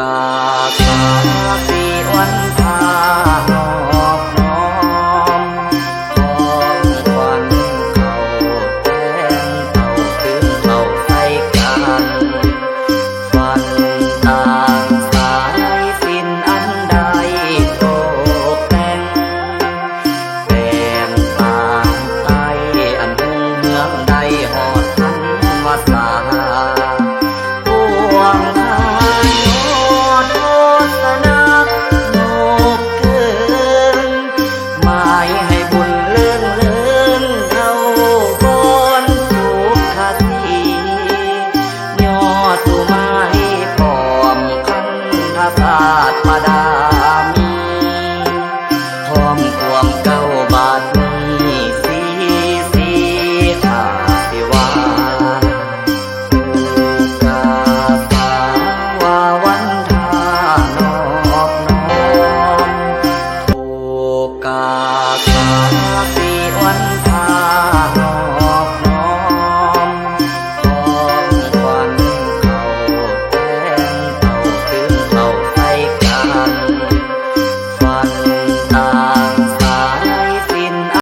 กาคาสีวันพาอบน้มของควันเขาแทงเต่าขึ้นเต่าใสกันฟันต่างสายสิ้นอันใดโตกแต่งแต่งต่างไตอันเมือใดหอดันวาสา ศาสตร์มาได้ songs